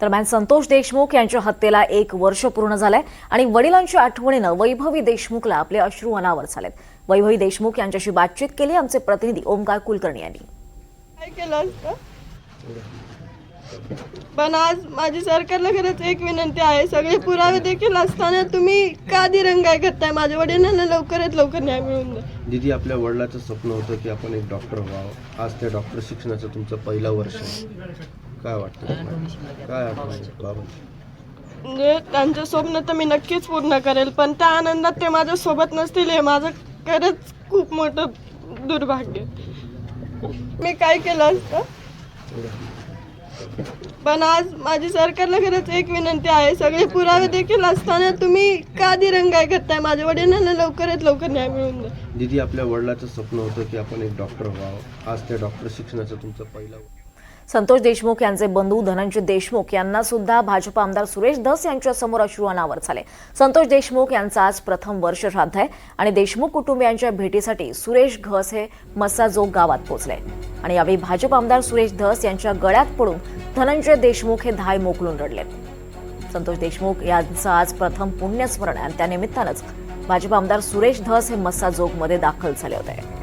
दरम्यान संतोष देशमुख यांच्या हत्येला एक वर्ष पूर्ण झालंय आणि वडिलांच्या आठवणीनं वैभवी देशमुखला आपले अश्रू अनावर झालेत. वैभवी देशमुख यांच्याशी बातचीत केली. आमचे प्रतिनिधी ओमकार कुलकर्णी यांनी. काय केलं पण आज माझी सरकारला खरंच एक विनंती आहे सगळे पुरावे देखील असताना तुम्ही का दिरंगाई करताय? माझ्या वडिलांना लवकरात लवकर न्याय मिळून द्या. दिदी आपल्या वडिलाचं स्वप्न होतं की आपण एक डॉक्टर व्हावं. आज त्या डॉक्टर शिक्षणाचं तुमचं पहिलं वर्ष आहे. काय वाटतं तुम्हाला? काय आठवण आहे बाबा. म्हणजे त्यांचं स्वप्न तर मी नक्कीच पूर्ण करेल पण त्या आनंदात ते माझ्या सोबत नसतील हे माझं खरंच खूप मोठं दुर्भाग्य. मी काय केलं असतं? पण आज माझी सरकारला खरंच एक विनंती आहे सगळे पुरावे देखील असताना तुम्ही का दिरंगाई करताय? माझ्या वडिलांना लवकरात लवकर न्याय मिळून द्या. दिदी आपल्या वडिलाचं स्वप्न होतं की आपण एक डॉक्टर व्हावं. आज त्या डॉक्टर शिक्षणाचं तुमचं पहिलं संतोष देशमुख यांचे बंधू धनंजय देशमुख यांना सुद्धा भाजप आमदार सुरेश धस यांच्या समोर अश्रू अनावर झाले. संतोष देशमुख यांचं आज प्रथम वर्ष श्राद्ध आहे आणि देशमुख कुटुंबियांच्या भेटीसाठी सुरेश घस हे मस्साजोग गावात पोहोचले. आणि यावेळी भाजप आमदार सुरेश धस यांच्या गळ्यात पडून धनंजय देशमुख हे धाय मोकलून रडलेत संतोष देशमुख यांचं आज प्रथम पुण्यस्मरण आहे आणि त्यानिमित्तानंच भाजप आमदार सुरेश धस हे मस्साजोगमध्ये दाखल झाले होते.